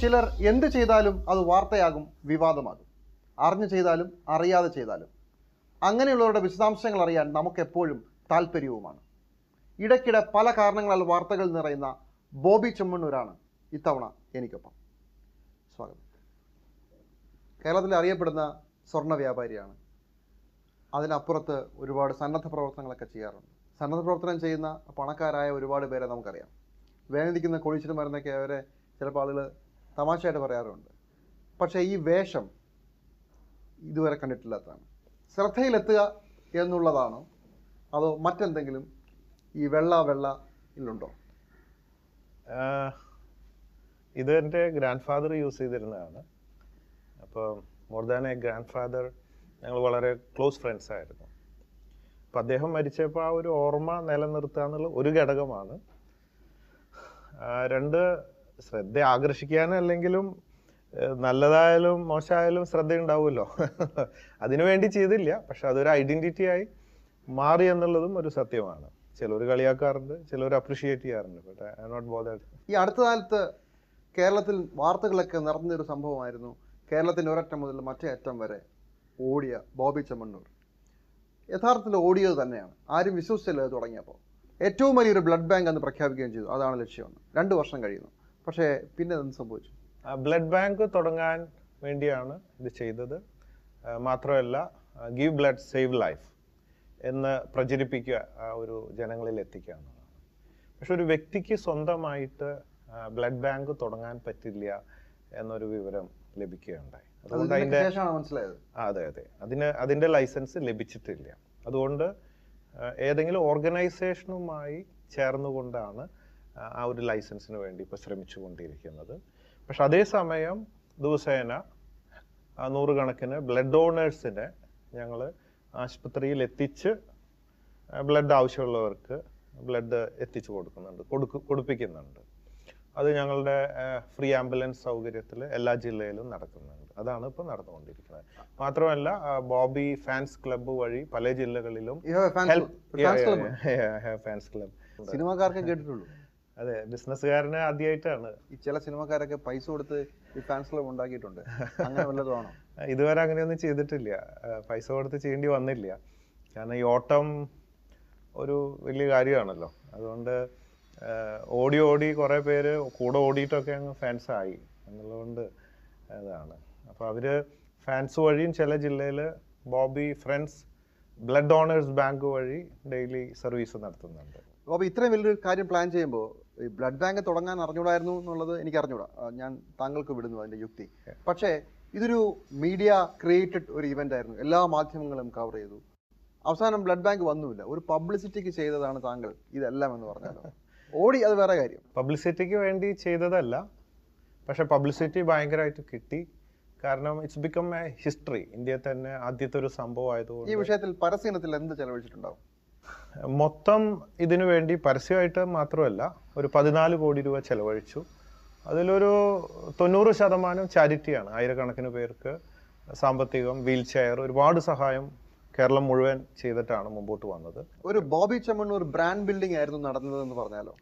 ചിലർ എന്ത് ചെയ്താലും അത് വാർത്തയാകും വിവാദമാകും. അറിഞ്ഞു ചെയ്താലും അറിയാതെ ചെയ്താലും. അങ്ങനെയുള്ളവരുടെ വിശദാംശങ്ങൾ അറിയാൻ നമുക്കെപ്പോഴും താല്പര്യവുമാണ് ഇടയ്ക്കിടെ പല കാരണങ്ങളാൽ വാർത്തകൾ നിറയുന്ന ബോബി ചെമ്മണ്ണൂരാണ് ഇത്തവണ എനിക്കൊപ്പം. സ്വാഗതം. കേരളത്തിൽ അറിയപ്പെടുന്ന സ്വർണ വ്യാപാരിയാണ്. അതിനപ്പുറത്ത് ഒരുപാട് സന്നദ്ധ പ്രവർത്തനങ്ങളൊക്കെ ചെയ്യാറുണ്ട്. സന്നദ്ധ പ്രവർത്തനം ചെയ്യുന്ന പണക്കാരായ ഒരുപാട് പേരെ നമുക്കറിയാം. വേദനിക്കുന്ന കൊഴിച്ചിട്ട് മരുന്നൊക്കെ അവരെ ചിലപ്പോൾ ആളുകൾ തമാശയായിട്ട് പറയാറുണ്ട്. പക്ഷേ ഈ വേഷം ഇതുവരെ കണ്ടിട്ടില്ലാത്തതാണ്. ശ്രദ്ധയിലെത്തുക എന്നുള്ളതാണോ? അതോ മറ്റെന്തെങ്കിലും ഈ വെള്ള വെള്ള ഇല്ലുണ്ടോ ഇത് എന്റെ ഗ്രാൻഡ് ഫാദർ യൂസ് ചെയ്തിരുന്നതാണ്. അപ്പോൾ more than a grand father ഞങ്ങൾ വളരെ ക്ലോസ് ഫ്രണ്ട്സ് ആയിരുന്നു. അപ്പം അദ്ദേഹം മരിച്ചപ്പോൾ ആ ഒരു ഓർമ്മ നിലനിർത്തുക എന്നുള്ള ഒരു ഘടകമാണ്. രണ്ട് ശ്രദ്ധ ആകർഷിക്കാനല്ലെങ്കിലും നല്ലതായാലും മോശമായാലും ശ്രദ്ധ അതിനുവേണ്ടി അതിനു വേണ്ടി ചെയ്തില്ല പക്ഷെ അതൊരു ഐഡന്റിറ്റി ആയി മാറി എന്നുള്ളതും ഒരു സത്യമാണ്. ചിലർ കളിയാക്കാറുണ്ട് ചിലർ അപ്രിഷിയേറ്റ് ചെയ്യാറുണ്ട് ബട്ട് ഐ നോട്ട് ബോധേഡ് ഈ അടുത്ത കാലത്ത് കേരളത്തിൽ വാർത്തകളൊക്കെ നിറഞ്ഞൊരു സംഭവമായിരുന്നു കേരളത്തിന്റെ ഒരറ്റം മുതൽ മറ്റേ അറ്റം വരെ ഓടിയ ബോബി ചെമ്മണ്ണൂർ. യഥാർത്ഥത്തിൽ ഓടിയത് തന്നെയാണ്. ആരും വിശ്വസിച്ചില്ല അത് തുടങ്ങിയപ്പോൾ. ഏറ്റവും വലിയൊരു ബ്ലഡ് ബാങ്ക് എന്ന് പ്രഖ്യാപിക്കുകയും ചെയ്തു. അതാണ് ലക്ഷ്യമെന്ന് രണ്ട് വർഷം കഴിയുന്നു. പക്ഷേ പിന്നെ എന്ത് സംഭവിച്ചു? ബ്ലഡ് ബാങ്ക് തുടങ്ങാൻ വേണ്ടിയാണ് ഇത് ചെയ്തത്. മാത്രമല്ല ഗീവ് ബ്ലഡ് സേവ് ലൈഫ് എന്ന് പ്രചരിപ്പിക്കുക ഒരു ജനങ്ങളിൽ എത്തിക്കുക എന്നുള്ളതാണ്. പക്ഷെ ഒരു വ്യക്തിക്ക് സ്വന്തമായിട്ട് ബ്ലഡ് ബാങ്ക് തുടങ്ങാൻ പറ്റില്ല എന്നൊരു വിവരം ലഭിക്കുകയുണ്ടായി. അതുകൊണ്ട് അതിന്റെ മനസ്സിലായത്? അതെ അതെ. അതിന് അതിന്റെ ലൈസൻസ് ലഭിച്ചിട്ടില്ല. അതുകൊണ്ട് ഏതെങ്കിലും ഓർഗനൈസേഷനുമായി ചേർന്നുകൊണ്ടാണ് ആ, ഒരു ലൈസൻസിന് വേണ്ടി ഇപ്പോൾ ശ്രമിച്ചുകൊണ്ടിരിക്കുന്നത്. പക്ഷെ അതേസമയം ദിവസേന നൂറുകണക്കിന് ബ്ലഡ് ഡോണേഴ്സിനെ ഞങ്ങൾ ആശുപത്രിയിൽ എത്തിച്ച് ബ്ലഡ് ആവശ്യമുള്ളവർക്ക് ബ്ലഡ് എത്തിച്ചു കൊടുക്കുന്നുണ്ട് കൊടുക്കു കൊടുപ്പിക്കുന്നുണ്ട്. അത് ഞങ്ങളുടെ ഫ്രീ ആംബുലൻസ് സൗകര്യത്തിൽ എല്ലാ ജില്ലയിലും നടക്കുന്നുണ്ട്. അതാണ് ഇപ്പൊ നടന്നുകൊണ്ടിരിക്കുന്നത്. മാത്രമല്ല ബോബി ഫാൻസ് ക്ലബ്ബ് വഴി പല ജില്ലകളിലും. Fans club. സിനിമാക്കാർക്കെ കേട്ടിട്ടുള്ളൂ. അതെ ബിസിനസ്സുകാരന് ആദ്യമായിട്ടാണ് ചില സിനിമക്കാരൊക്കെ പൈസ കൊടുത്ത് ഈ ഫാൻസ് ക്ലബ്ബ് ഉണ്ടാക്കിയിട്ടുണ്ട്. അങ്ങനെ വല്ലതുമാണോ ഇതുവരെ അങ്ങനെയൊന്നും ചെയ്തിട്ടില്ല. പൈസ കൊടുത്ത് ചെയ്യേണ്ടി വന്നില്ല. കാരണം ഈ ഓട്ടം ഒരു വലിയ കാര്യമാണല്ലോ. അതുകൊണ്ട് ഓടി ഓടി കുറേ പേര് കൂടെ ഓടിയിട്ടൊക്കെ അങ്ങ് ഫാൻസ് ആയി എന്നുള്ളതുകൊണ്ട് അതാണ്. അപ്പോൾ അവർ ഫാൻസ് വഴിയും ചില ജില്ലയിൽ Bobby friends blood donors bank വഴി ഡെയിലി സർവീസ് നടത്തുന്നുണ്ട്. അപ്പോൾ ഇത്രയും വലിയൊരു കാര്യം പ്ലാൻ ചെയ്യുമ്പോൾ ഈ ബ്ലഡ് ബാങ്ക് തുടങ്ങാൻ അറിഞ്ഞൂടായിരുന്നു എന്നുള്ളത് എനിക്ക് അറിഞ്ഞൂടാ. ഞാൻ താങ്കൾക്ക് വിടുന്നു അതിന്റെ യുക്തി. പക്ഷേ ഇതൊരു മീഡിയ ക്രിയേറ്റഡ് ഒരു ഇവന്റ് ആയിരുന്നു. എല്ലാ മാധ്യമങ്ങളും കവർ ചെയ്തു. അവസാനം ബ്ലഡ് ബാങ്ക് വന്നുമില്ല ഒരു പബ്ലിസിറ്റിക്ക് ചെയ്തതാണ് താങ്കൾ ഇതെല്ലാം എന്ന് പറഞ്ഞാലോ? ഓടി അത് വേറെ കാര്യം. പബ്ലിസിറ്റിക്ക് വേണ്ടി ചെയ്തതല്ല. പക്ഷെ പബ്ലിസിറ്റി ഭയങ്കരമായിട്ട് കിട്ടി. കാരണം ഇറ്റ്സ് ബിക്കം എ ഹിസ്റ്ററി ഇന്ത്യയിൽ തന്നെ ആദ്യത്തെ ഒരു സംഭവം ഈ വിഷയത്തിൽ പരസ്യനത്തിൽ എന്ത് ചെലവഴിച്ചിട്ടുണ്ടാവും? മൊത്തം ഇതിനു വേണ്ടി പരസ്യമായിട്ട് മാത്രമല്ല ഒരു പതിനാല് കോടി രൂപ ചെലവഴിച്ചു. അതിലൊരു തൊണ്ണൂറ് ശതമാനം ചാരിറ്റിയാണ്. ആയിരക്കണക്കിന് പേർക്ക് സാമ്പത്തികം വീൽ ചെയർ ഒരുപാട് സഹായം കേരളം മുഴുവൻ ചെയ്തിട്ടാണ് മുമ്പോട്ട് വന്നത്. ഒരു ബോബി ചമ്മണ്ണൂർ ബ്രാൻഡ് ബിൽഡിംഗ് ആയിരുന്നു നടന്നതെന്ന് പറഞ്ഞാലോ?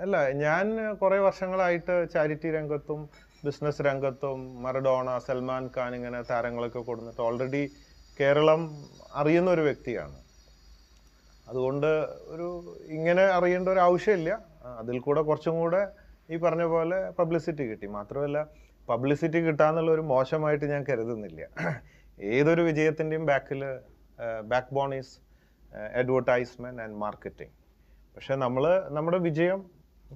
അല്ല ഞാൻ കുറെ വർഷങ്ങളായിട്ട് ചാരിറ്റി രംഗത്തും ബിസിനസ് രംഗത്തും മറഡോണ സൽമാൻ ഖാൻ ഇങ്ങനെ താരങ്ങളൊക്കെ കൊടുത്തിട്ട് ഓൾറെഡി കേരളം അറിയുന്ന ഒരു വ്യക്തിയാണ്. അതുകൊണ്ട് ഒരു ഇങ്ങനെ അറിയേണ്ട ഒരു ആവശ്യമില്ല. അതിൽ കൂടെ കുറച്ചും കൂടെ ഈ പറഞ്ഞ പോലെ പബ്ലിസിറ്റി കിട്ടി. മാത്രമല്ല പബ്ലിസിറ്റി കിട്ടാന്നുള്ള ഒരു മോശമായിട്ട് ഞാൻ കരുതുന്നില്ല. ഏതൊരു വിജയത്തിന്റെയും ബാക്കിൽ backbone is advertisement and marketing പക്ഷേ നമ്മൾ നമ്മുടെ വിജയം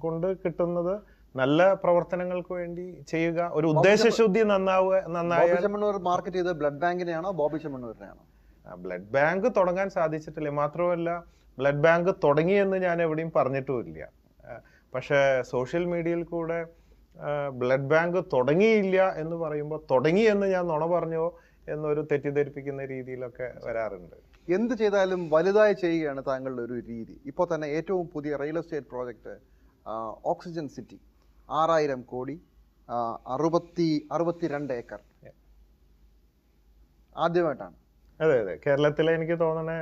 കൊണ്ട് കിട്ടുന്നത് നല്ല പ്രവർത്തനങ്ങൾക്ക് വേണ്ടി ചെയ്യുക ഒരു ഉദ്ദേശശുദ്ധി നന്നാവുക നന്നായ മാർക്കറ്റ് ബ്ലഡ് ബാങ്കിനെയാണോ ബോബി ചെമ്മണ്ണൂരിനെയാണോ ബ്ലഡ് ബാങ്ക് തുടങ്ങാൻ സാധിച്ചിട്ടില്ല. മാത്രമല്ല ബ്ലഡ് ബാങ്ക് തുടങ്ങിയെന്ന് ഞാൻ എവിടെയും പറഞ്ഞിട്ടുമില്ല. പക്ഷേ സോഷ്യൽ മീഡിയയിൽ കൂടെ ബ്ലഡ് ബാങ്ക് തുടങ്ങിയില്ല എന്ന് പറയുമ്പോൾ തുടങ്ങി എന്ന് ഞാൻ നുണ പറഞ്ഞോ എന്നൊരു തെറ്റിദ്ധരിപ്പിക്കുന്ന രീതിയിലൊക്കെ വരാറുണ്ട്. എന്ത് ചെയ്താലും വലുതായി ചെയ്യുകയാണ് താങ്കളുടെ ഒരു രീതി. ഇപ്പോൾ തന്നെ ഏറ്റവും പുതിയ real estate project oxygen city ആറായിരം കോടി അറുപത്തി അറുപത്തിരണ്ട് ഏക്കർ. ആദ്യമായിട്ടാണ്. അതെ അതെ. കേരളത്തിലെ എനിക്ക് തോന്നണേ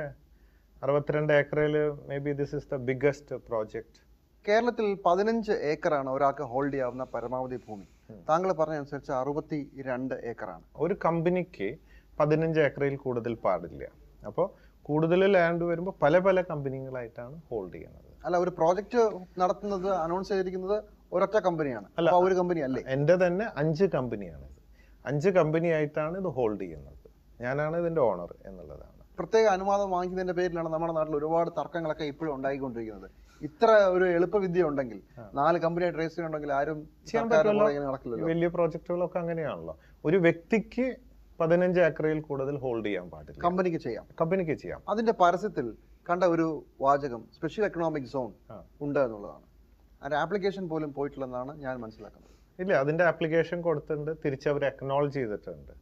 അറുപത്തിരണ്ട് ഏക്കറിൽ maybe this is the biggest project കേരളത്തിൽ പതിനഞ്ച് ഏക്കറാണ് ഒരാൾക്ക് ഹോൾഡ് ചെയ്യാവുന്ന പരമാവധി ഭൂമി. താങ്കൾ പറഞ്ഞ അനുസരിച്ച് അറുപത്തി രണ്ട് ഏക്കറാണ്. ഒരു കമ്പനിക്ക് പതിനഞ്ച് ഏക്കറിൽ കൂടുതൽ പാടില്ല. അപ്പോൾ കൂടുതൽ ലാൻഡ് വരുമ്പോൾ പല പല കമ്പനികളായിട്ടാണ് ഹോൾഡ് ചെയ്യുന്നത്. അല്ല ഒരു പ്രോജക്റ്റ് നടത്തുന്നത് അനൗൺസ് ചെയ്തിരിക്കുന്നത് ഒരൊറ്റ കമ്പനിയാണ്. അല്ല. ഒരു കമ്പനി അല്ലേ? എന്റെ തന്നെ അഞ്ച് കമ്പനിയാണ് അഞ്ച് കമ്പനി ആയിട്ടാണ് ഇത് ഹോൾഡ് ചെയ്യുന്നത്. ഞാനാണ് ഇതിന്റെ ഓണർ എന്നുള്ളതാണ്. പ്രത്യേക അനുവാദം വാങ്ങിക്കുന്നതിന്റെ പേരിലാണ് നമ്മുടെ നാട്ടിൽ ഒരുപാട് തർക്കങ്ങളൊക്കെ ഇപ്പോഴും ഉണ്ടായിക്കൊണ്ടിരിക്കുന്നത്. ഇത്ര ഒരു എളുപ്പവിദ്യ ഉണ്ടെങ്കിൽ നാല് കമ്പനിയായിട്ട് രജിസ്റ്റർ ഉണ്ടെങ്കിൽ ആരും ചെയ്യാൻ പറ്റില്ല. നടക്കില്ലല്ലോ. വലിയ പ്രോജക്റ്റുകളൊക്കെ അങ്ങനെയാണല്ലോ. ഒരു വ്യക്തിക്ക് പതിനഞ്ച് ഏക്കറിൽ കൂടുതൽ ഹോൾഡ് ചെയ്യാൻ പാടില്ല. കമ്പനിക്ക് ചെയ്യാം. കമ്പനിക്ക് ചെയ്യാം. അതിന്റെ പരസ്യത്തിൽ കണ്ട ഒരു വാചകം സ്പെഷ്യൽ എക്കണോമിക് സോൺ ഉണ്ട് എന്നുള്ളതാണ്. അതിന്റെ ആപ്ലിക്കേഷൻ പോലും പോയിട്ടില്ലെന്നാണ് ഞാൻ മനസ്സിലാക്കുന്നത്. ഇല്ല അതിന്റെ ആപ്ലിക്കേഷൻ കൊടുത്തിട്ടുണ്ട്. തിരിച്ച് അവർ അക്നോളജ് ചെയ്തിട്ടുണ്ട്.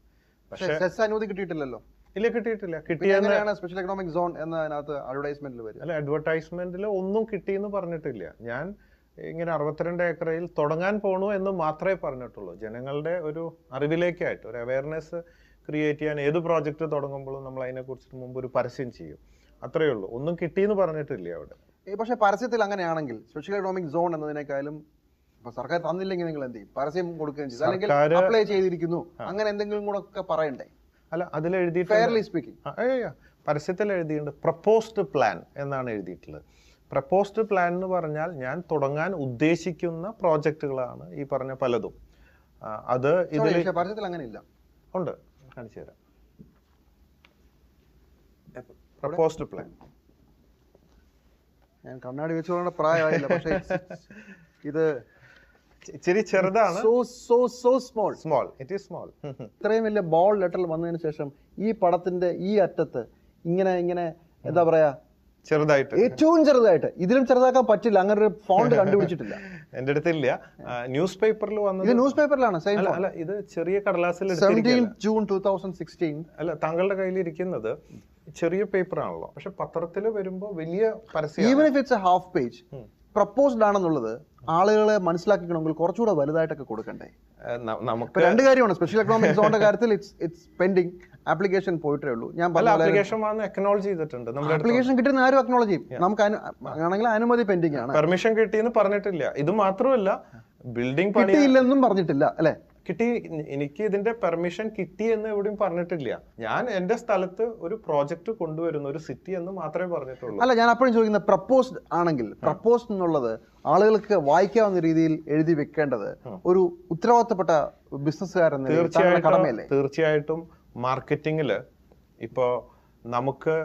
പക്ഷേ പക്ഷെ സെസ് അനുമതി കിട്ടിയിട്ടില്ലല്ലോ. ഇല്ല കിട്ടിയിട്ടില്ല. കിട്ടിയാണ് സ്പെഷ്യൽ എക്കണോമിക് സോൺ എന്ന അതിനകത്ത് അഡ്വർടൈസ്മെന്റിൽ വരും അല്ല അഡ്വർടൈസ്മെന്റിൽ ഒന്നും കിട്ടിയെന്ന് പറഞ്ഞിട്ടില്ല. ഞാൻ ഇങ്ങനെ അറുപത്തിരണ്ട് ഏക്കറയിൽ തുടങ്ങാൻ പോണു എന്ന് മാത്രമേ പറഞ്ഞിട്ടുള്ളൂ. ജനങ്ങളുടെ ഒരു അറിവിലേക്കായിട്ട് ഒരു അവയർനെസ് ക്രിയേറ്റ് ചെയ്യാൻ ഏത് പ്രോജക്റ്റ് തുടങ്ങുമ്പോഴും നമ്മൾ അതിനെക്കുറിച്ച് മുമ്പ് ഒരു പരസ്യം ചെയ്യും. അത്രയേ ഉള്ളൂ. ഒന്നും കിട്ടിയെന്ന് പറഞ്ഞിട്ടില്ല അവിടെ. പക്ഷേ പരസ്യത്തിൽ അങ്ങനെയാണെങ്കിൽ സോഷ്യൽ എക്കണോമിക് സോൺ എന്നതിനേക്കാളും ഇപ്പൊ സർക്കാർ തന്നില്ലെങ്കിൽ നിങ്ങൾ എന്ത് ചെയ്യും? പരസ്യം കൊടുക്കുകയും ചെയ്തു അല്ലെങ്കിൽ അപ്ലൈ ചെയ്തിരിക്കുന്നു. അങ്ങനെ എന്തെങ്കിലും കൂടെ ഒക്കെ പറയണ്ടേ? അല്ല അതിൽ എഴുതി ഫെയർലി സ്പീക്കിംഗ്. പരസ്യത്തിൽ എഴുതിയിട്ടുണ്ട് പ്രപ്പോസ്ഡ് പ്ലാൻ എന്നാണ് എഴുതിയിട്ടുള്ളത്. പ്രപ്പോസ്ഡ് പ്ലാൻ എന്ന് പറഞ്ഞാൽ ഞാൻ തുടങ്ങാൻ ഉദ്ദേശിക്കുന്ന പ്രോജക്റ്റുകളാണ് ഈ പറഞ്ഞ പലതും. അത് ഇതിൽ പരസ്യത്തിൽ അങ്ങനെ ഇല്ല ഉണ്ട് കാണിച്ചു തരാം. പ്രപ്പോസ്ഡ് പ്ലാൻ ഞാൻ കണ്ണാടി വെച്ചുകൊണ്ട പ്രായമായില്ല. പക്ഷേ ഇത് ഇച്ചിരി ചെറുതാണ്. So so so small small it is small ഇത്രയും വലിയ ബോൾ ലെറ്ററിൽ വന്നതിന് ശേഷം ഈ പടത്തിന്റെ ഈ അറ്റത്ത് ഇങ്ങനെ ഇങ്ങനെ എന്താ പറയാ ചെറുതായിട്ട്. ഏറ്റവും ചെറുതായിട്ട്. ഇതിലും ചെറുതാക്കാൻ പറ്റില്ല. അങ്ങനെ ഒരു ഫോണ്ട് കണ്ടുപിടിച്ചിട്ടില്ല. എന്റെ അടുത്തില്ല. ന്യൂസ് പേപ്പറിൽ വന്നത് ഇത് ന്യൂസ് പേപ്പറിലാണ് അല്ല ഇത് ചെറിയ കടലാസിൽ ജൂൺ ടൂ തൗസൻഡ് സിക്സ്റ്റീൻ അല്ല താങ്കളുടെ കയ്യിൽ ഇരിക്കുന്നത് ചെറിയ പേപ്പർ ആണല്ലോ. പക്ഷെ പത്രത്തിൽ വരുമ്പോൾ വലിയ പരസ്യം even if it's a half page proposed ആണെന്നുള്ളത് ആളുകളെ മനസ്സിലാക്കിക്കണമെങ്കിൽ കുറച്ചുകൂടെ വലുതായിട്ടൊക്കെ കൊടുക്കണ്ടേ? നമുക്ക് രണ്ട് കാര്യമാണ്. സ്പെഷ്യൽ എക്കണോമിക് സോണിന്റെ കാര്യത്തിൽ ഇറ്റ്സ് ഇറ്റ്സ് പെൻഡിങ് ആപ്ലിക്കേഷൻ പോയിട്ടേ ഉള്ളൂ. ഞാൻ ആപ്ലിക്കേഷൻ വന്ന് അക്നോളജ് ചെയ്തിട്ടുണ്ട് ആപ്ലിക്കേഷൻ കിട്ടുന്ന ആരും അക്നോളജ് ചെയ്യും. നമുക്ക് ആണെങ്കിൽ അനുമതി പെൻഡിങ് ആണ്. പെർമിഷൻ കിട്ടിയെന്ന് പറഞ്ഞിട്ടില്ല. ഇത് മാത്രമല്ല ബിൽഡിംഗ് പണിയില്ലെന്നും പറഞ്ഞിട്ടില്ല അല്ലെ? കിട്ടി എനിക്ക് ഇതിന്റെ പെർമിഷൻ കിട്ടി എന്ന് എവിടെയും പറഞ്ഞിട്ടില്ല. ഞാൻ എന്റെ സ്ഥലത്ത് ഒരു പ്രോജക്റ്റ് കൊണ്ടുവരുന്ന ഒരു സിറ്റി എന്ന് മാത്രമേ പറഞ്ഞിട്ടുള്ളൂ. അല്ല ഞാൻ അപ്പോഴും ചോദിക്കുന്ന പ്രപ്പോസ്ഡ് ആണെങ്കിൽ പ്രപ്പോസ്ഡ് എന്നുള്ളത് ആളുകൾക്ക് വായിക്കാവുന്ന രീതിയിൽ എഴുതി വെക്കേണ്ടത് ഒരു ഉത്തരവാദിത്തപ്പെട്ട ബിസിനസ്സുകാരൻ തീർച്ചയായിട്ടും തീർച്ചയായിട്ടും. മാർക്കറ്റിങ്ങിൽ ഇപ്പോൾ നമുക്ക്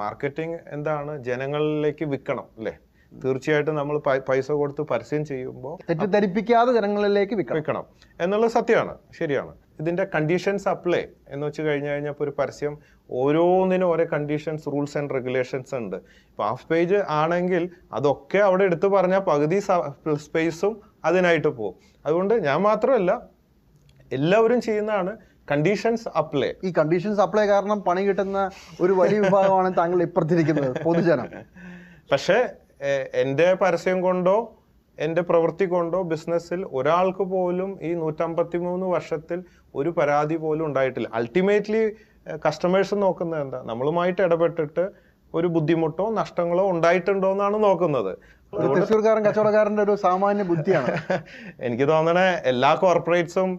മാർക്കറ്റിംഗ് എന്താണ് ജനങ്ങളിലേക്ക് വിൽക്കണം അല്ലേ? തീർച്ചയായിട്ടും നമ്മൾ പൈസ കൊടുത്ത് പരസ്യം ചെയ്യുമ്പോൾ തെറ്റിദ്ധരിപ്പിക്കാതെ ജനങ്ങളിലേക്ക് വിൽക്കണം. എന്നുള്ള എന്നുള്ളത് സത്യമാണ് ശരിയാണ്. ഇതിന്റെ കണ്ടീഷൻസ് അപ്ലൈ എന്ന് വെച്ച് കഴിഞ്ഞു കഴിഞ്ഞാൽ ഒരു പരസ്യം ഓരോന്നിനും ഓരോ കണ്ടീഷൻസ് റൂൾസ് ആൻഡ് റെഗുലേഷൻസ് ഉണ്ട്. ഇപ്പൊ ഹാഫ് പേജ് ആണെങ്കിൽ അതൊക്കെ അവിടെ എടുത്തു പറഞ്ഞാൽ പകുതി സ്പേസും അതിനായിട്ട് പോകും. അതുകൊണ്ട് ഞാൻ മാത്രമല്ല എല്ലാവരും ചെയ്യുന്നതാണ് കണ്ടീഷൻസ് അപ്ലൈ ഈ കണ്ടീഷൻസ് അപ്ലൈ കാരണം പണി കിട്ടുന്ന ഒരു വലിയ വിഭാഗമാണ് താങ്കൾ ഇപ്പുറത്തിരിക്കുന്നത് പൊതുജനം. പക്ഷേ എന്റെ എന്റെ പരസ്യം കൊണ്ടോ എന്റെ പ്രവൃത്തി കൊണ്ടോ ബിസിനസ്സിൽ ഒരാൾക്ക് പോലും ഈ നൂറ്റമ്പത്തി മൂന്ന് വർഷത്തിൽ ഒരു പരാതി പോലും ഉണ്ടായിട്ടില്ല. അൾട്ടിമേറ്റ്ലി കസ്റ്റമേഴ്സ് നോക്കുന്നത് എന്താ? നമ്മളുമായിട്ട് ഇടപെട്ടിട്ട് ഒരു ബുദ്ധിമുട്ടോ നഷ്ടങ്ങളോ ഉണ്ടായിട്ടുണ്ടോ എന്നാണ് നോക്കുന്നത്. തൃശ്ശൂർക്കാരൻ കച്ചവടക്കാരന്റെ ഒരു സാമാന്യ ബുദ്ധിയാണ്. എനിക്ക് തോന്നണേ എല്ലാ കോർപ്പറേറ്റ്സും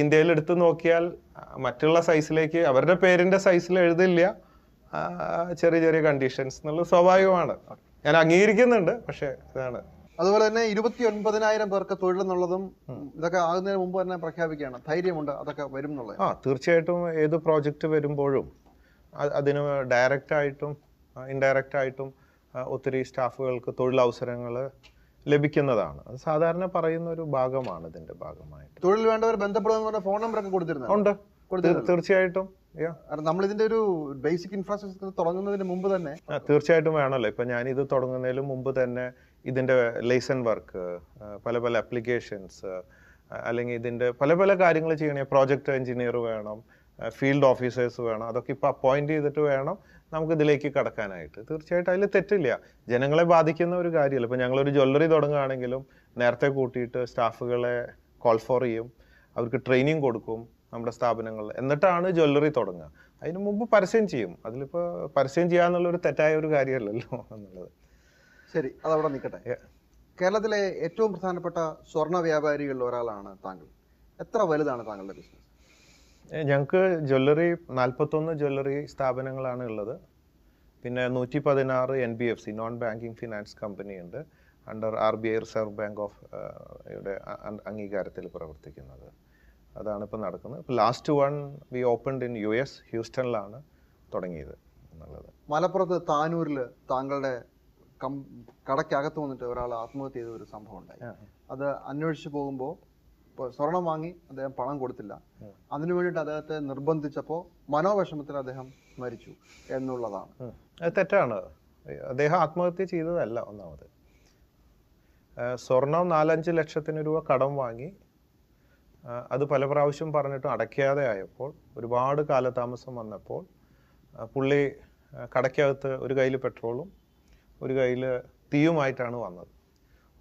ഇന്ത്യയിൽ എടുത്തു നോക്കിയാൽ മറ്റുള്ള സൈസിലേക്ക് അവരുടെ പേരിന്റെ സൈസിൽ എഴുതില്ല. ചെറിയ ചെറിയ കണ്ടീഷൻസ് എന്നുള്ളത് സ്വാഭാവികമാണ്. ഞാൻ അംഗീകരിക്കുന്നുണ്ട് പക്ഷെ ഇതാണ്. അതുപോലെ തന്നെ ഇരുപത്തി ഒൻപതിനായിരം പേർക്ക് തൊഴിലെന്നുള്ളതും ഇതൊക്കെ ആകുന്നതിന് മുമ്പ് തന്നെ പ്രഖ്യാപിക്കുകയാണ്. ധൈര്യമുണ്ട് അതൊക്കെ വരും എന്നുള്ളത് ആ തീർച്ചയായിട്ടും ഏത് പ്രോജക്റ്റ് വരുമ്പോഴും അതിന് ഡയറക്റ്റ് ആയിട്ടും ഇൻഡയറക്റ്റ് ആയിട്ടും ഒത്തിരി സ്റ്റാഫുകൾക്ക് തൊഴിലവസരങ്ങൾ ലഭിക്കുന്നതാണ്. അത് സാധാരണ പറയുന്ന ഒരു ഭാഗമാണ് ഇതിന്റെ ഭാഗമായിട്ട്. തൊഴിൽ വേണ്ടവർ ബന്ധപ്പെടുന്ന ഫോൺ നമ്പർ ഒക്കെ കൊടുത്തിരുന്നു? ഉണ്ട്. തീർ- തീർച്ചയായിട്ടും. നമ്മൾ ഇതിന്റെ ഒരു ബേസിക് ഇൻഫ്രാസ്ട്രക്ചർ തുടങ്ങുന്നതിന് മുമ്പ് തന്നെ തീർച്ചയായിട്ടും വേണമല്ലോ. ഇപ്പൊ ഞാൻ ഇത് തുടങ്ങുന്നതിന് മുമ്പ് തന്നെ ഇതിന്റെ ലൈസൺ വർക്ക് പല പല അപ്ലിക്കേഷൻസ് അല്ലെങ്കിൽ ഇതിന്റെ പല പല കാര്യങ്ങൾ ചെയ്യണേ. പ്രോജക്ട് എഞ്ചിനീയർ വേണം ഫീൽഡ് ഓഫീസേഴ്സ് വേണം അതൊക്കെ ഇപ്പൊ അപ്പോയിന്റ് ചെയ്തിട്ട് വേണം. നമുക്ക് ഇതിലേക്ക് കടക്കാനായിട്ട്. തീർച്ചയായിട്ടും അതിൽ തെറ്റില്ല. ജനങ്ങളെ ബാധിക്കുന്ന ഒരു കാര്യമല്ല. ഇപ്പോൾ ഞങ്ങളൊരു ജ്വല്ലറി തുടങ്ങുകയാണെങ്കിലും നേരത്തെ കൂട്ടിയിട്ട് സ്റ്റാഫുകളെ കോൾ ഫോർ ചെയ്യും. അവർക്ക് ട്രെയിനിങ് കൊടുക്കും നമ്മുടെ സ്ഥാപനങ്ങളിൽ. എന്നിട്ടാണ് ജ്വല്ലറി തുടങ്ങുക. അതിന് മുമ്പ് പരസ്യം ചെയ്യും. അതിലിപ്പോൾ പരസ്യം ചെയ്യാന്നുള്ള ഒരു തെറ്റായ ഒരു കാര്യമല്ലല്ലോ എന്നുള്ളത്. ശരി അതവിടെ നിൽക്കട്ടെ. കേരളത്തിലെ ഏറ്റവും പ്രധാനപ്പെട്ട സ്വർണ വ്യാപാരികളിൽ ഒരാളാണ് താങ്കൾ. എത്ര വലുതാണ് താങ്കളുടെ ബിസിനസ് ഞങ്ങൾക്ക് ജ്വല്ലറി നാൽപ്പത്തൊന്ന് ജ്വല്ലറി സ്ഥാപനങ്ങളാണ് ഉള്ളത്. പിന്നെ നൂറ്റി പതിനാറ് N B F C non banking finance company ഉണ്ട് under R B I reserve bank of യുടെ അംഗീകാരത്തിൽ പ്രവർത്തിക്കുന്നത്. അതാണ് ഇപ്പോൾ നടക്കുന്നത്. ഇപ്പോൾ last one we opened in U S ഹ്യൂസ്റ്റണിലാണ് തുടങ്ങിയത് എന്നുള്ളത്. മലപ്പുറത്ത് താനൂരിൽ താങ്കളുടെ കടയ്ക്കകത്ത് വന്നിട്ട് ഒരാൾ ആത്മഹത്യ ചെയ്ത ഒരു സംഭവം ഉണ്ടായി. അത് അന്വേഷിച്ചു പോകുമ്പോൾ സ്വർണം വാങ്ങി അദ്ദേഹം പണം കൊടുത്തില്ല. അതിനു വേണ്ടിയിട്ട് അദ്ദേഹത്തെ നിർബന്ധിച്ചപ്പോൾ മനോവിഷമത്തിൽ അദ്ദേഹം മരിച്ചു എന്നുള്ളതാണ്. അത് തെറ്റാണ്. അദ്ദേഹം ആത്മഹത്യ ചെയ്തതല്ല ഒന്നാമത്. സ്വർണം നാലഞ്ച് ലക്ഷത്തിന് രൂപ കടം വാങ്ങി അത് പല പ്രാവശ്യം പറഞ്ഞിട്ടും അടയ്ക്കാതെ ആയപ്പോൾ ഒരുപാട് കാലതാമസം വന്നപ്പോൾ പുള്ളി കടയ്ക്കകത്ത് ഒരു കയ്യിൽ പെട്രോളും ഒരു കയ്യിൽ തീയുമായിട്ടാണ് വന്നത്.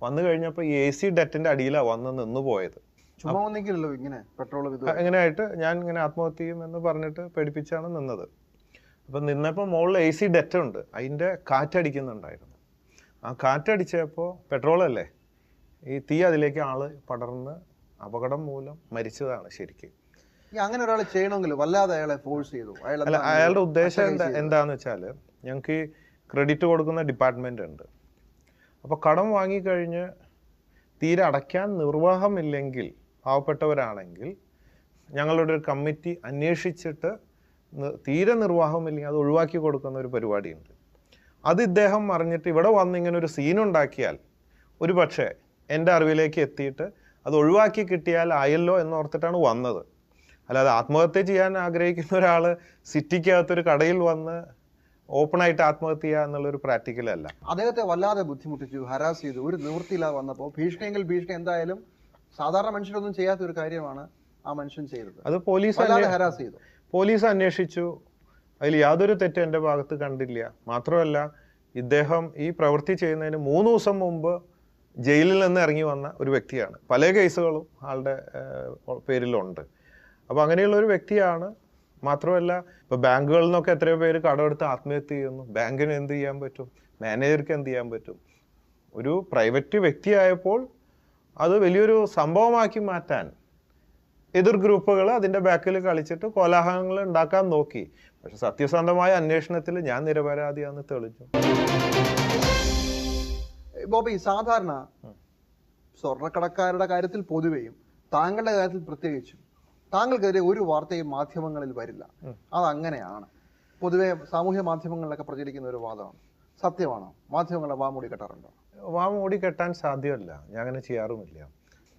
വന്നു കഴിഞ്ഞപ്പോൾ ഈ എ സി ഡെറ്റിന്റെ അടിയിലാണ് വന്ന് നിന്ന് പോയത്. ചുമ്മാ ഒന്നെങ്കിലല്ലോ ഇങ്ങനെ പെട്രോൾ ഇത് എങ്ങനെയായിട്ട് ഞാൻ ഇങ്ങനെ ആത്മഹത്യ ചെയ്യും എന്ന് പറഞ്ഞിട്ട് പേടിപ്പിച്ചാണ് നിന്നത്. അപ്പം നിന്നപ്പോൾ മുകളിൽ എ സി ഡെറ്റ ഉണ്ട്. അതിന്റെ കാറ്റടിക്കുന്നുണ്ടായിരുന്നു. ആ കാറ്റടിച്ചപ്പോൾ പെട്രോളല്ലേ? ഈ തീ അതിലേക്ക് ആൾ പടർന്ന് അപകടം മൂലം മരിച്ചതാണ് ശരിക്കും. അങ്ങനെ ഒരാൾ ചെയ്യണമെങ്കിൽ വല്ലാതെ അയാളെ ഫോഴ്സ് ചെയ്തു. അല്ല അയാളുടെ ഉദ്ദേശം എന്താ എന്താന്ന് വെച്ചാൽ ഞങ്ങൾക്ക് ഈ ക്രെഡിറ്റ് കൊടുക്കുന്ന ഡിപ്പാർട്ട്മെന്റ് ഉണ്ട്. അപ്പോൾ കടം വാങ്ങിക്കഴിഞ്ഞ് തീരെ അടയ്ക്കാൻ നിർവാഹമില്ലെങ്കിൽ പാവപ്പെട്ടവരാണെങ്കിൽ ഞങ്ങളുടെ ഒരു കമ്മിറ്റി അന്വേഷിച്ചിട്ട് തീരെ നിർവാഹമില്ലെങ്കിൽ അത് ഒഴിവാക്കി കൊടുക്കുന്ന ഒരു പരിപാടിയുണ്ട്. അത് ഇദ്ദേഹം അറിഞ്ഞിട്ട് ഇവിടെ വന്ന് ഇങ്ങനെ ഒരു സീൻ ഉണ്ടാക്കിയാൽ ഒരു പക്ഷേ എന്റെ അറിവിലേക്ക് എത്തിയിട്ട് അത് ഒഴിവാക്കി കിട്ടിയാൽ ആയല്ലോ എന്നോർത്തിട്ടാണ് വന്നത്. അല്ലാതെ ആത്മഹത്യ ചെയ്യാൻ ആഗ്രഹിക്കുന്ന ഒരാൾ സിറ്റിക്കകത്തൊരു കടയിൽ വന്ന് ഓപ്പണായിട്ട് ആത്മഹത്യ ചെയ്യുക എന്നുള്ളൊരു പ്രാക്ടിക്കൽ അല്ല അദ്ദേഹത്തെ വല്ലാതെ ബുദ്ധിമുട്ടിച്ചു ഹരാസ് ചെയ്തു ഒരു നിവൃത്തിയില്ലാതെ വന്നപ്പോൾ ഭീഷണിയെങ്കിൽ ഭീഷണി എന്തായാലും സാധാരണ മനുഷ്യരൊന്നും ചെയ്യാത്ത ഒരു കാര്യമാണ് ആ മനുഷ്യൻ ചെയ്തത്. അത് പോലീസ് ഹരാസ് ചെയ്തു. പോലീസ് അന്വേഷിച്ചു. അതിൽ യാതൊരു തെറ്റും എന്റെ ഭാഗത്ത് കണ്ടില്ല. മാത്രമല്ല ഇദ്ദേഹം ഈ പ്രവൃത്തി ചെയ്യുന്നതിന് മൂന്ന് ദിവസം മുമ്പ് ജയിലിൽ നിന്ന് ഇറങ്ങി വന്ന ഒരു വ്യക്തിയാണ്. പല കേസുകളും ആളുടെ പേരിലുണ്ട്. അപ്പോൾ അങ്ങനെയുള്ള ഒരു വ്യക്തിയാണ്. മാത്രമല്ല ഇപ്പോൾ ബാങ്കുകളിൽ നിന്നൊക്കെ എത്രയോ പേര് കടമെടുത്ത് ആത്മഹത്യ ചെയ്യുന്നു. ബാങ്കിന് എന്ത് ചെയ്യാൻ പറ്റും? മാനേജർക്ക് എന്ത് ചെയ്യാൻ പറ്റും? ഒരു പ്രൈവറ്റ് വ്യക്തിയായപ്പോൾ അത് വലിയൊരു സംഭവമാക്കി മാറ്റാൻ എതിർ ഗ്രൂപ്പുകൾ അതിന്റെ ബാക്കിൽ കളിച്ചിട്ട് കോലാഹലങ്ങൾ ഉണ്ടാക്കാൻ നോക്കി. പക്ഷെ സത്യസന്ധമായ അന്വേഷണത്തിൽ ഞാൻ നിരപരാധിയാന്ന് തെളിഞ്ഞു. ബോബി സാധാരണ സ്വർണക്കടക്കാരുടെ കാര്യത്തിൽ പൊതുവെയും താങ്കളുടെ കാര്യത്തിൽ പ്രത്യേകിച്ചും താങ്കൾക്കെതിരെ ഒരു വാർത്തയും മാധ്യമങ്ങളിൽ വരില്ല. അതങ്ങനെയാണ്. പൊതുവെ സാമൂഹ്യ മാധ്യമങ്ങളിലൊക്കെ പ്രചരിക്കുന്ന ഒരു വാദമാണ്. സത്യമാണോ? മാധ്യമങ്ങളെ വാമൂടി കെട്ടാറുണ്ടോ? വാമൂടി കെട്ടാൻ സാധ്യമല്ല. ഞാൻ അങ്ങനെ ചെയ്യാറുമില്ല.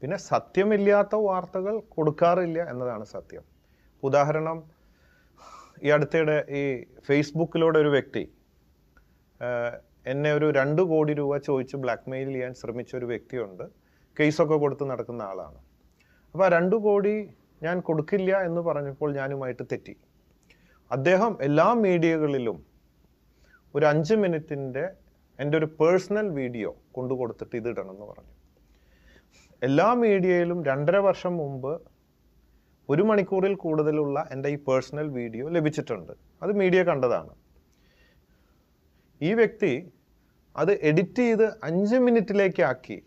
പിന്നെ സത്യമില്ലാത്ത വാർത്തകൾ കൊടുക്കാറില്ല എന്നതാണ് സത്യം. ഉദാഹരണം ഈ അടുത്തിടെ ഈ ഫേസ്ബുക്കിലൂടെ ഒരു വ്യക്തി എന്നെ ഒരു രണ്ട് കോടി രൂപ ചോദിച്ച് ബ്ലാക്ക്മെയിൽ ചെയ്യാൻ ശ്രമിച്ച ഒരു വ്യക്തിയുണ്ട്. കേസൊക്കെ കൊടുത്ത് നടക്കുന്ന ആളാണ്. അപ്പോൾ ആ രണ്ട് കോടി ഞാൻ കൊടുക്കില്ല എന്ന് പറഞ്ഞപ്പോൾ ഞാനുമായിട്ട് തെറ്റി. അദ്ദേഹം എല്ലാ മീഡിയകളിലും ഒരു അഞ്ച് മിനിറ്റിന്റെ എന്റെ ഒരു പേഴ്സണൽ വീഡിയോ കൊണ്ടു കൊടുത്തിട്ട് ഇത് ഇടണം എന്ന് പറഞ്ഞു. എല്ലാ മീഡിയയിലും രണ്ടര വർഷം മുമ്പ് ഒരു മണിക്കൂറിൽ കൂടുതലുള്ള എന്റെ ഈ പേഴ്സണൽ വീഡിയോ ലഭിച്ചിട്ടുണ്ട്. അത് മീഡിയ കണ്ടതാണ്. ഈ വ്യക്തി അത് എഡിറ്റ് ചെയ്ത് അഞ്ച് മിനിറ്റിലേക്കാക്കി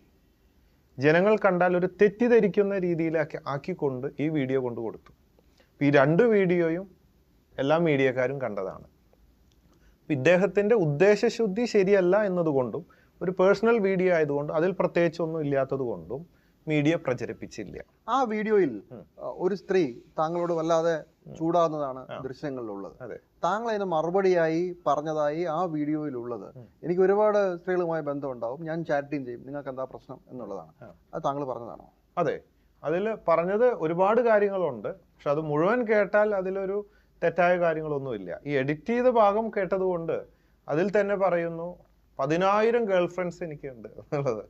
ജനങ്ങൾ കണ്ടാൽ ഒരു തെറ്റിദ്ധരിക്കുന്ന രീതിയിലാക്കി ആക്കിക്കൊണ്ട് ഈ വീഡിയോ കൊണ്ട് കൊടുത്തു ഈ രണ്ട് വീഡിയോയും എല്ലാ മീഡിയക്കാരും കണ്ടതാണ്. അപ്പൊ ഇദ്ദേഹത്തിന്റെ ഉദ്ദേശശുദ്ധി ശരിയല്ല എന്നതുകൊണ്ടും ഒരു പേഴ്സണൽ വീഡിയോ ആയതുകൊണ്ടും അതിൽ പ്രത്യേകിച്ച് ഒന്നും ഇല്ലാത്തത് കൊണ്ടും മീഡിയ പ്രചരിപ്പിച്ചില്ല. ആ വീഡിയോയിൽ ഒരു സ്ത്രീ താങ്കളോട് വല്ലാതെ ചൂടാകുന്നതാണ് ദൃശ്യങ്ങളിലുള്ളത്. താങ്കൾ അതിന് മറുപടിയായി പറഞ്ഞതായി ആ വീഡിയോയിലുള്ളത്. എനിക്ക് ഒരുപാട് സ്ത്രീകളുമായി ബന്ധമുണ്ടാവും. ഞാൻ ചാരിറ്റിയും ചെയ്യും. നിങ്ങൾക്ക് എന്താ പ്രശ്നം എന്നുള്ളതാണ്. അത് താങ്കൾ പറഞ്ഞതാണോ? അതെ. അതിൽ പറഞ്ഞത് ഒരുപാട് കാര്യങ്ങളുണ്ട്. പക്ഷെ അത് മുഴുവൻ കേട്ടാൽ അതിലൊരു തെറ്റായ കാര്യങ്ങളൊന്നുമില്ല. ഈ എഡിറ്റ് ചെയ്ത ഭാഗം കേട്ടതുകൊണ്ട് അതിൽ തന്നെ പറയുന്നു പതിനായിരം ഗേൾ ഫ്രണ്ട്സ് എനിക്കുണ്ട് എന്നുള്ളത്.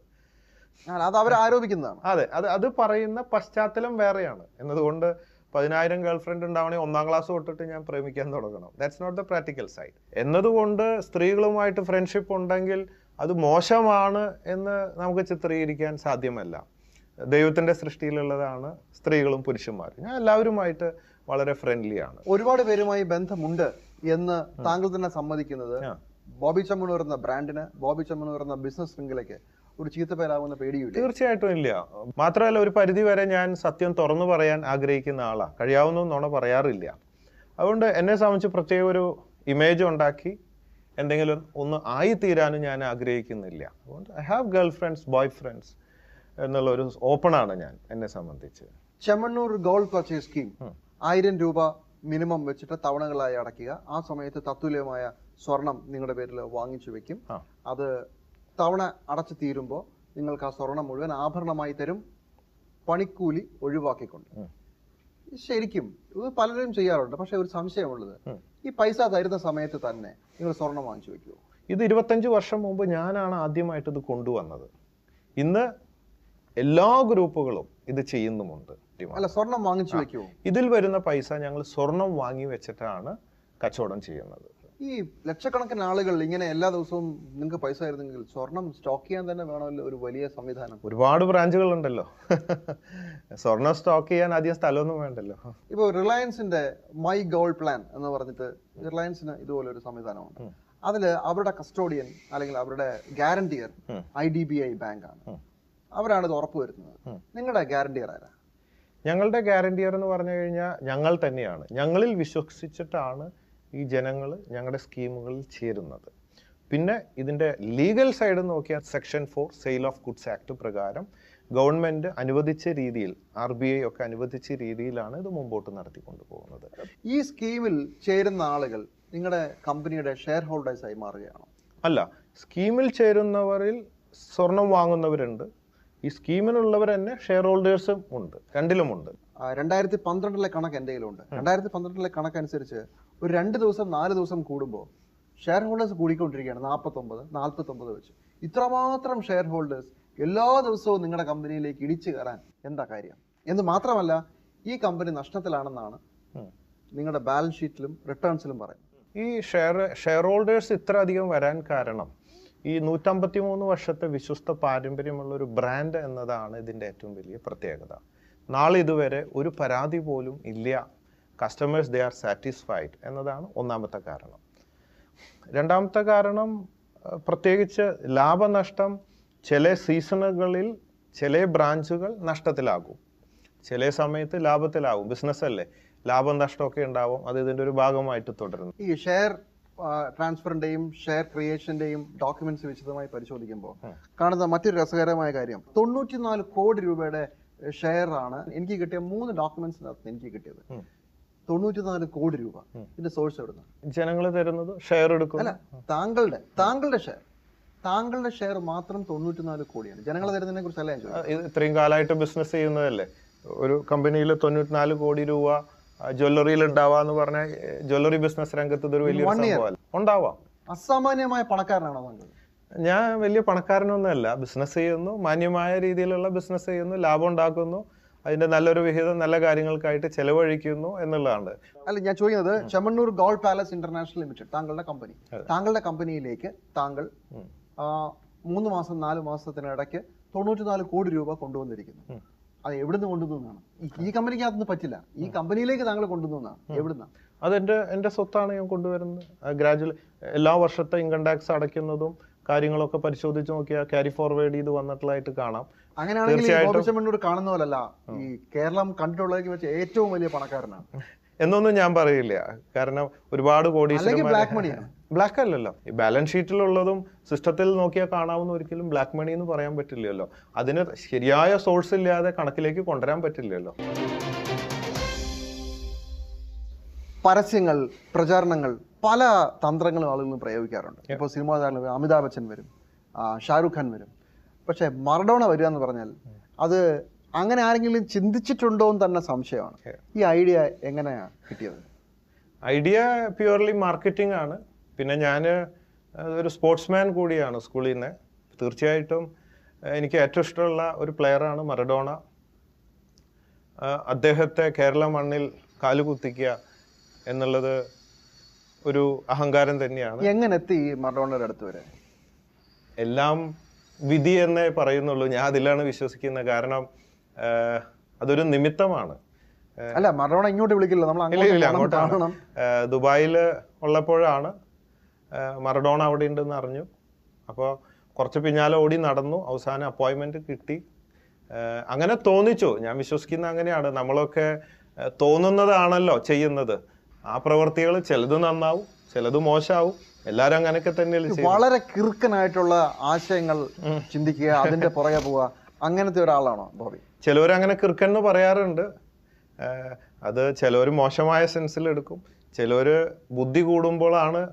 അത് അവർ ആരോപിക്കുന്നതാണ്. അതെ. അത് അത് പറയുന്ന പശ്ചാത്തലം വേറെയാണ്. എന്നതുകൊണ്ട് പതിനായിരം ഗേൾ ഫ്രണ്ട് ഉണ്ടാവണേ ഒന്നാം ക്ലാസ് തൊട്ടിട്ട് ഞാൻ പ്രേമിക്കാൻ തുടങ്ങണം. That's not the practical side എന്നതുകൊണ്ട് സ്ത്രീകളുമായിട്ട് ഫ്രണ്ട്ഷിപ്പ് ഉണ്ടെങ്കിൽ അത് മോശമാണ് എന്ന് നമുക്ക് ചിത്രീകരിക്കാൻ സാധ്യമല്ല. ദൈവത്തിന്റെ സൃഷ്ടിയിലുള്ളതാണ് സ്ത്രീകളും പുരുഷന്മാരും. ഞാൻ എല്ലാവരുമായിട്ട് വളരെ ഫ്രണ്ട്ലി ആണ്. ഒരുപാട് പേരുമായി ബന്ധമുണ്ട് എന്ന് താങ്കൾ തന്നെ സമ്മതിക്കുന്നത് ബോബി ചമ്മണൂർ എന്ന ബ്രാൻഡിന് ബോബി ചമ്മണൂർ എന്ന ബിസിനസ് ശൃംഖലയ്ക്ക് ഒരു ചീത്ത പേരാവുന്ന പേടിയില്ല തീർച്ചയായിട്ടും ഇല്ല. മാത്രമല്ല ഒരു പരിധി വരെ ഞാൻ സത്യം തുറന്നു പറയാൻ ആഗ്രഹിക്കുന്ന ആളാണ് കഴിയാവുന്ന നുണ പറയാറില്ല. അതുകൊണ്ട് എന്നെ സംബന്ധിച്ച് പ്രത്യേക ഒരു ഇമേജ് ഉണ്ടാക്കി എന്തെങ്കിലും ഒന്ന് ആയിത്തീരാനും ഞാൻ ആഗ്രഹിക്കുന്നില്ല. അതുകൊണ്ട് I have girl friends boy friends എന്നുള്ള ഒരു ഓപ്പണാണ് ഞാൻ എന്നെ സംബന്ധിച്ച്. ചെമ്മണ്ണൂർ ഗോൾഡ് പർച്ചേസ് സ്കീം ആയിരം രൂപ മിനിമം വെച്ചിട്ട് തവണകളായി അടയ്ക്കുക. ആ സമയത്ത് തത്തുല്യമായ സ്വർണം നിങ്ങളുടെ പേരിൽ വാങ്ങിച്ചു വെക്കും. അത് തവണ അടച്ചു തീരുമ്പോൾ നിങ്ങൾക്ക് ആ സ്വർണം മുഴുവൻ ആഭരണമായി തരും. പണിക്കൂലി ഒഴിവാക്കിക്കൊണ്ട്. ശരിക്കും ഇത് പലരും ചെയ്യാറുണ്ട്. പക്ഷെ ഒരു സംശയമുള്ളത്. ഈ പൈസ തരുന്ന സമയത്ത് തന്നെ നിങ്ങൾ സ്വർണം വാങ്ങിച്ചു വെക്കുമോ ഇത് ഇരുപത്തഞ്ച് വർഷം മുമ്പ് ഞാനാണ് ആദ്യമായിട്ട് ഇത് കൊണ്ടുവന്നത്. ഇന്ന് എല്ലാ ഗ്രൂപ്പുകളും ഇത് ചെയ്യുന്നുമുണ്ട്. അല്ല സ്വർണം വാങ്ങിച്ചു വെക്കുമോ ഇതിൽ വരുന്ന പൈസ ഞങ്ങൾ സ്വർണം വാങ്ങി വെച്ചിട്ടാണ് കച്ചവടം ചെയ്യുന്നത്. ഈ ലക്ഷക്കണക്കിന് ആളുകൾ ഇങ്ങനെ എല്ലാ ദിവസവും നിങ്ങൾക്ക് പൈസ ആയിരുന്നെങ്കിൽ സ്വർണം സ്റ്റോക്ക് ചെയ്യാൻ തന്നെ വേണമല്ലോ ഒരു വലിയ സംവിധാനം. ഒരുപാട് ബ്രാഞ്ചുകൾ ഉണ്ടല്ലോ. സ്വർണം സ്റ്റോക്ക് ചെയ്യാൻ ആദ്യം സ്ഥലമൊന്നും വേണ്ടല്ലോ. ഇപ്പൊ റിലയൻസിന്റെ മൈ ഗോൾ പ്ലാൻ എന്ന് പറഞ്ഞിട്ട് റിലയൻസിന് ഇതുപോലെ ഒരു സംവിധാനമുണ്ട്. അതിൽ അതിൽ അവരുടെ കസ്റ്റോഡിയൻ അല്ലെങ്കിൽ അവരുടെ guarantor. I D B I bank ആണ് അവരാണ് ഇത് ഉറപ്പുവരുത്തുന്നത്. നിങ്ങളുടെ ഗ്യാരണ്ടിയർ ആരാ? ഞങ്ങളുടെ ഗ്യാരണ്ടിയർ എന്ന് പറഞ്ഞു കഴിഞ്ഞാൽ ഞങ്ങൾ തന്നെയാണ്. ഞങ്ങളിൽ വിശ്വസിച്ചിട്ടാണ് ഈ ജനങ്ങൾ ഞങ്ങളുടെ സ്കീമുകളിൽ ചേരുന്നത്. പിന്നെ ഇതിന്റെ ലീഗൽ സൈഡ് നോക്കിയാൽ section four sale of goods act പ്രകാരം ഗവൺമെന്റ് അനുവദിച്ച രീതിയിൽ ആർ ബി ഐ ഒക്കെ അനുവദിച്ച രീതിയിലാണ് ഇത് മുമ്പോട്ട് നടത്തിക്കൊണ്ട് പോകുന്നത്. ഈ സ്കീമിൽ ചേരുന്ന ആളുകൾ നിങ്ങളുടെ കമ്പനിയുടെ ഷെയർ ഹോൾഡേഴ്സായി മാറുകയാണോ? അല്ല സ്കീമിൽ ചേരുന്നവരിൽ സ്വർണം വാങ്ങുന്നവരുണ്ട്. ഈ സ്കീമിനുള്ളവർ തന്നെ ഷെയർ ഹോൾഡേഴ്സും ഉണ്ട് രണ്ടിലുമുണ്ട്. രണ്ടായിരത്തി പന്ത്രണ്ടിലെ കണക്ക് എന്റെ കയ്യിലുണ്ട്. രണ്ടായിരത്തി പന്ത്രണ്ടിലെ കണക്കനുസരിച്ച് ഒരു രണ്ട് ദിവസം നാല് ദിവസം കൂടുമ്പോൾ ഷെയർ ഹോൾഡേഴ്സ് കൂടിക്കൊണ്ടിരിക്കുകയാണ് നാൽപ്പത്തൊമ്പത് നാൽപ്പത്തൊമ്പത് വെച്ച്. ഇത്രമാത്രം ഷെയർ ഹോൾഡേഴ്സ് എല്ലാ ദിവസവും നിങ്ങളുടെ കമ്പനിയിലേക്ക് ഇടിച്ചു കയറാൻ എന്താ കാര്യം? എന്ന് മാത്രമല്ല ഈ കമ്പനി നഷ്ടത്തിലാണെന്നാണ് നിങ്ങളുടെ ബാലൻസ് ഷീറ്റിലും റിട്ടേൺസിലും പറയുന്നത്. ഈ ഷെയർ ഷെയർ ഹോൾഡേഴ്സ് ഇത്ര അധികം വരാൻ കാരണം ഈ നൂറ്റമ്പത്തി മൂന്ന് വർഷത്തെ വിശ്വസ്ത പാരമ്പര്യമുള്ള ഒരു ബ്രാൻഡ് എന്നതാണ് ഇതിന്റെ ഏറ്റവും വലിയ പ്രത്യേകത. നാളെ ഇതുവരെ ഒരു പരാതി പോലും ഇല്ല. കസ്റ്റമേഴ്സ് ദേ ആർ സാറ്റിസ്ഫൈഡ് എന്നതാണ് ഒന്നാമത്തെ കാരണം. രണ്ടാമത്തെ കാരണം പ്രത്യേകിച്ച് ലാഭനഷ്ടം ചില സീസണുകളിൽ ചില ബ്രാഞ്ചുകൾ നഷ്ടത്തിലാകും. ചില സമയത്ത് ലാഭത്തിലാകും. ബിസിനസ് അല്ലേ? ലാഭനഷ്ടമൊക്കെ ഉണ്ടാവും. അത് ഇതിന്റെ ഒരു ഭാഗമായിട്ട് തുടരുന്നു. ഈ ഷെയർ ട്രാൻസ്ഫറിന്റെയും ഷെയർ ക്രിയേഷന്റെയും ഡോക്യുമെന്റ്സ് വിശദമായി പരിശോധിക്കുമ്പോൾ കാണുന്ന മറ്റൊരു രസകരമായ കാര്യം. തൊണ്ണൂറ്റിനാല് കോടി രൂപയുടെ ഷെയർ ആണ് എനിക്ക് കിട്ടിയ മൂന്ന് ഡോക്യുമെന്റ്സിനകത്ത് എനിക്ക് കിട്ടിയത്. തൊണ്ണൂറ്റിനാല് കോടി രൂപ. ഇതിന്റെ സോഴ്സ് എവിടുന്ന? ജനങ്ങൾ തരുന്നത് ഷെയർ എടുക്കും അല്ല താങ്കളുടെ താങ്കളുടെ ഷെയർ താങ്കളുടെ ഷെയർ മാത്രം തൊണ്ണൂറ്റിനാല് കോടിയാണ്. ജനങ്ങൾ തരുന്നതിനെ കുറിച്ച് അല്ലേ ഇത് ഇത്രയും കാലമായിട്ട് ബിസിനസ് ചെയ്യുന്നതല്ലേ? ഒരു കമ്പനിയിൽ തൊണ്ണൂറ്റിനാല് കോടി രൂപ ജ്വല്ലറിയിൽ ഉണ്ടാവാന്ന് പറഞ്ഞ ജ്വല്ലറി ബിസിനസ് രംഗത്ത് ഇതൊരു വലിയ. സംഭവമല്ല ഉണ്ടാവാം. അസാമാന്യമായ പണക്കാരനാണോ താങ്കൾ ഞാൻ വലിയ പണക്കാരനൊന്നുമല്ല. ബിസിനസ് ചെയ്യുന്നു മാന്യമായ രീതിയിലുള്ള ബിസിനസ് ചെയ്യുന്നു ലാഭം ഉണ്ടാക്കുന്നു അതിന്റെ നല്ലൊരു വിഹിതം നല്ല കാര്യങ്ങൾക്കായിട്ട് ചെലവഴിക്കുന്നു എന്നുള്ളതാണ്. അല്ല ഞാൻ ചോദിക്കുന്നത് Chemmanur gold palace international limited താങ്കളുടെ കമ്പനി. താങ്കളുടെ കമ്പനിയിലേക്ക് താങ്കൾ മൂന്ന് മാസം നാല് മാസത്തിനിടയ്ക്ക് തൊണ്ണൂറ്റിനാല് കോടി രൂപ കൊണ്ടുവന്നിരിക്കുന്നു. അത് എവിടുന്ന് കൊണ്ടുവന്നാണ് ഈ കമ്പനിക്ക് അതൊന്നും പറ്റില്ല. ഈ കമ്പനിയിലേക്ക് താങ്കൾ കൊണ്ടുവന്നാണ് എവിടുന്ന? അതെന്റെ എന്റെ സ്വത്താണ് ഞാൻ കൊണ്ടുവരുന്നത്. ഗ്രാജുവൽ എല്ലാ വർഷത്തെ ഇൻകം ടാക്സ് അടയ്ക്കുന്നതും കാര്യങ്ങളൊക്കെ പരിശോധിച്ച് നോക്കിയാൽ ക്യാരി ഫോർവേഡ് ചെയ്ത് വന്നിട്ടുള്ളതായിട്ട് കാണാം. അങ്ങനെയാണെങ്കിൽ. കാണുന്ന പോലല്ല. ഈ കേരളം കണ്ടിട്ടുള്ളതിൽ വെച്ച് ഏറ്റവും വലിയ പണക്കാരനാണ്. എന്നൊന്നും ഞാൻ പറയില്ല. കാരണം ഒരുപാട് കോടീശ്വരന്മാർ ബ്ലാക്ക് മണിയാണ് ബ്ലാക്ക് അല്ലല്ലോ. ഈ ബാലൻസ് ഷീറ്റിലുള്ളതും സിസ്റ്റത്തിൽ നോക്കിയാൽ കാണാവുന്ന ഒരിക്കലും ബ്ലാക്ക് മണി എന്ന് പറയാൻ പറ്റില്ലല്ലോ. അതിന് ശരിയായ സോഴ്സ് ഇല്ലാതെ കണക്കിലേക്ക് കൊണ്ടുവരാൻ പറ്റില്ലല്ലോ. പരസ്യങ്ങൾ പ്രചാരണങ്ങൾ പല തന്ത്രങ്ങളും ആളുകൾ പ്രയോഗിക്കാറുണ്ട്. ഇപ്പോൾ സിനിമാ താരങ്ങൾ അമിതാഭ് ബച്ചൻ വരും ഷാരൂഖ് ഖാൻ വരും. പക്ഷെ മറഡോണ വരിക എന്ന് പറഞ്ഞാൽ അത് അങ്ങനെ ആരെങ്കിലും ചിന്തിച്ചിട്ടുണ്ടോ എന്ന് തന്നെ സംശയമാണ്. ഈ ഐഡിയ എങ്ങനെയാണ് കിട്ടിയത്? ഐഡിയ പ്യുവർലി മാർക്കറ്റിംഗ് ആണ്. പിന്നെ ഞാൻ ഒരു സ്പോർട്സ്മാൻ കൂടിയാണ് സ്കൂളിൽ നിന്ന് തീർച്ചയായിട്ടും എനിക്ക് ഏറ്റവും ഇഷ്ടമുള്ള ഒരു പ്ലെയറാണ് മറഡോണ. അദ്ദേഹത്തെ കേരള മണ്ണിൽ കാലുകുത്തിക്കുക എന്നുള്ളത് ഒരു അഹങ്കാരം തന്നെയാണ്. എങ്ങനെ എത്തി മറഡോണയുടെ അടുത്ത് വരെ? എല്ലാം വിധി എന്നേ പറയുന്നുള്ളൂ. ഞാൻ അതിലാണ് വിശ്വസിക്കുന്നത്. കാരണം അതൊരു നിമിത്തമാണ്. അല്ല മറഡോണ ഇങ്ങോട്ട് വിളിക്കില്ല. നമ്മൾ അങ്ങോട്ട്. ദുബായിൽ ഉള്ളപ്പോഴാണ് മറഡോണ അവിടെ ഉണ്ടെന്ന് അറിഞ്ഞു. അപ്പോൾ കുറച്ച് പിന്നാലെ ഓടി നടന്നു. അവസാനം അപ്പോയിൻമെന്റ് കിട്ടി. അങ്ങനെ തോന്നിച്ചു. ഞാൻ വിശ്വസിക്കുന്ന അങ്ങനെയാണ്. നമ്മളൊക്കെ തോന്നുന്നതാണല്ലോ ചെയ്യുന്നത്. ആ പ്രവൃത്തികൾ ചിലത് നന്നാവും ചിലത് മോശമാവും. എല്ലാരും അങ്ങനെയൊക്കെ തന്നെയല്ലേ വളരെ കിറുക്കനായിട്ടുള്ള ആശയങ്ങൾ ചിന്തിക്കുക അതിന്റെ പുറകെ പോവുക അങ്ങനത്തെ ഒരാളാണോ ബോബി? ചിലവർ അങ്ങനെ കിറുക്കെന്ന് പറയാറുണ്ട്. അത് ചിലവർ മോശമായ സെൻസിൽ എടുക്കും. ചിലവർ ബുദ്ധി കൂടുമ്പോഴാണ്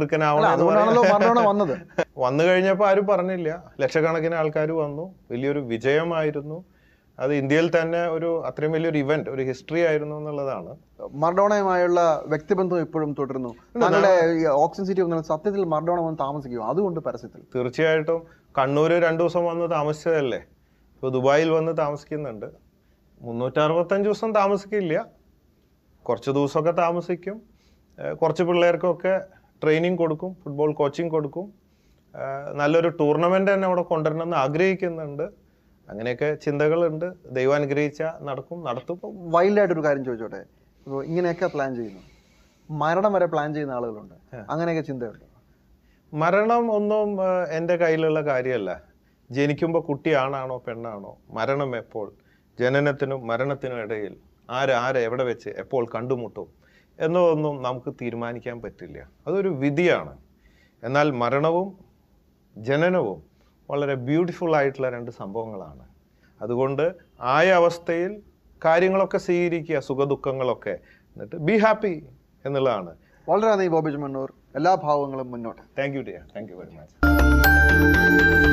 വന്നത്. വന്നു കഴിഞ്ഞപ്പോൾ ആരും പറഞ്ഞില്ല. ലക്ഷക്കണക്കിന് ആൾക്കാർ വന്നു. വലിയൊരു വിജയമായിരുന്നു. അത് ഇന്ത്യയിൽ തന്നെ ഒരു അത്രയും വലിയൊരു ഇവന്റ് ഒരു ഹിസ്റ്ററി ആയിരുന്നു എന്നുള്ളതാണ്. മർഡോണയുമായുള്ള വ്യക്തിബന്ധം ഇപ്പോഴും തുടരുന്നു. ഓക്സിജൻ സിറ്റി വന്നാൽ സത്യത്തിൽ മർഡോണ വന്ന് താമസിക്കും അതുകൊണ്ട് പരസ്യത്തിൽ. തീർച്ചയായിട്ടും കണ്ണൂർ രണ്ടു ദിവസം വന്ന് താമസിച്ചതല്ലേ? ഇപ്പോൾ ദുബായിൽ വന്ന് താമസിക്കുന്നുണ്ട്. മുന്നൂറ്ററുപത്തഞ്ച് ദിവസം താമസിക്കില്ല. കുറച്ച് ദിവസമൊക്കെ താമസിക്കും. കുറച്ച് പിള്ളേർക്കൊക്കെ ട്രെയിനിങ് കൊടുക്കും ഫുട്ബോൾ കോച്ചിങ് കൊടുക്കും. നല്ലൊരു ടൂർണമെന്റ് തന്നെ അവിടെ കൊണ്ടുവരണമെന്ന് ആഗ്രഹിക്കുന്നുണ്ട്. അങ്ങനെയൊക്കെ ചിന്തകളുണ്ട്. ദൈവം അനുഗ്രഹിച്ച നടക്കും നടത്തും. വൈൽഡായിട്ട് ഒരു കാര്യം ചോദിച്ചോട്ടെ? ഇപ്പോൾ ഇങ്ങനെയൊക്കെ പ്ലാൻ ചെയ്യുന്നു. മരണം വരെ പ്ലാൻ ചെയ്യുന്ന ആളുകളുണ്ട്. അങ്ങനെയൊക്കെ ചിന്തയുണ്ട്? മരണം ഒന്നും എന്റെ കയ്യിലുള്ള കാര്യമല്ല. ജനിക്കുമ്പോൾ കുട്ടിയാണാണോ പെണ്ണാണോ? മരണം എപ്പോൾ? ജനനത്തിനും മരണത്തിനും ഇടയിൽ ആര് ആരെ എവിടെ വെച്ച് എപ്പോൾ കണ്ടുമുട്ടും? എന്നതൊന്നും നമുക്ക് തീരുമാനിക്കാൻ പറ്റില്ല. അതൊരു വിധിയാണ്. എന്നാൽ മരണവും ജനനവും വളരെ ബ്യൂട്ടിഫുൾ ആയിട്ടുള്ള രണ്ട് സംഭവങ്ങളാണ്. അതുകൊണ്ട് ആയ അവസ്ഥയിൽ കാര്യങ്ങളൊക്കെ സ്വീകരിക്കുക സുഖദുഃഖങ്ങളൊക്കെ എന്നിട്ട് ബി ഹാപ്പി എന്നുള്ളതാണ്. വളരെ നന്ദി ബോബിജ് മണ്ണൂർ എല്ലാ ഭാവങ്ങളും മുന്നോട്ട്. Thank you dear thank you very much